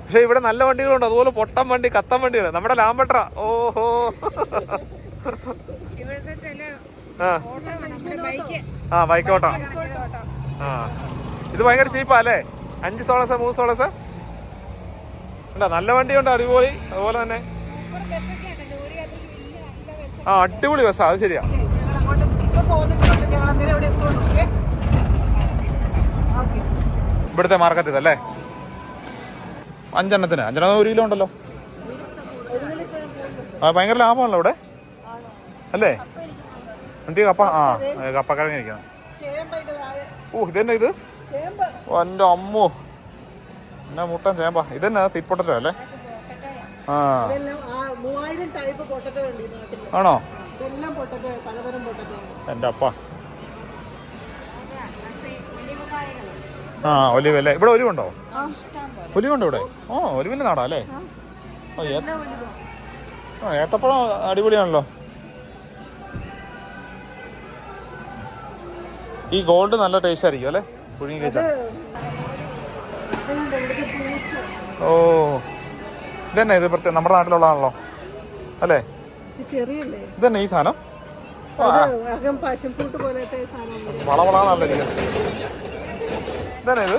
പക്ഷെ ഇവിടെ നല്ല വണ്ടികളുണ്ട്. അതുപോലെ പൊട്ടൻ വണ്ടി കത്തൻ വണ്ടികൾ നമ്മുടെ ലാമ്പട്ര ഓഹോ. ആ. ഓട്ടോ നമ്മുടെ ബൈക്ക്. ആ ബൈക്കോട്ടോ. ആ. ഇത് ഭയങ്കര ചീപ്പാ അല്ലേ? അഞ്ച് സോളസ മൂന്ന് സോളസ? ഉണ്ടോ നല്ല വണ്ടിയുണ്ട് അടിപൊളി. അതുപോലെ തന്നെ ആ അടിപൊളി ബസ്സാ അത് ശരിയാ. ഇവിടുത്തെ മാർക്കറ്റ് ഇതല്ലേ? അഞ്ചെണ്ണത്തിന്. അഞ്ചെണ്ണം ഒരു കിലോ ഉണ്ടല്ലോ. ആ ഭയങ്കര ലാഭമാണല്ലോ ഇവിടെ? അല്ലേ? എന്തി കപ്പ ആ കപ്പക്കിഴങ്ങ് ഇരിക്കണം ചേമ്പതിന്റെ താഴെ ഓ ഇതന്നെ ഇത്? എന്റെ അമ്മോ. എന്നാ മുട്ടൻ ചേമ്പ. ഇതന്നെ? സ്വീറ്റ് പൊട്ടറ്റോ അല്ലേ? ആ. ഇതെല്ലാം ആ മൂവായിരം ടൈപ്പ് പൊട്ടറ്റോ ഉണ്ട് ഈ നാട്ടിൽ ആണോ ഇതെല്ലാം പൊട്ടറ്റോ പലതരം പൊട്ടറ്റോ എന്റെ അപ്പ ആ ഒലിവ് അല്ലേ? ഇവിടെ ഒലിവുണ്ടോ? ഒലിവുണ്ടോ ഇവിടെ? ഓ ഒലിവിന്റെ നാടാ അല്ലേ? ഓ ആ ഏത്തപ്പഴം അടിപൊളിയാണല്ലോ. ഈ ഗോൾഡ് നല്ല ടേസ്റ്റ് ആയിരിക്കും അല്ലേ? പുഴുങ്ങി കഴിച്ചാൽ ഓ ഇതന്നെ ഇത് പ്രത്യേകം നമ്മുടെ നാട്ടിലുള്ളതാണല്ലോ. അല്ലേ? ഇതന്നെ ഈ സാധനം. വളവളാണല്ലോ ഇരിക്കുന്നത്. ഇതന്നെ ഇത്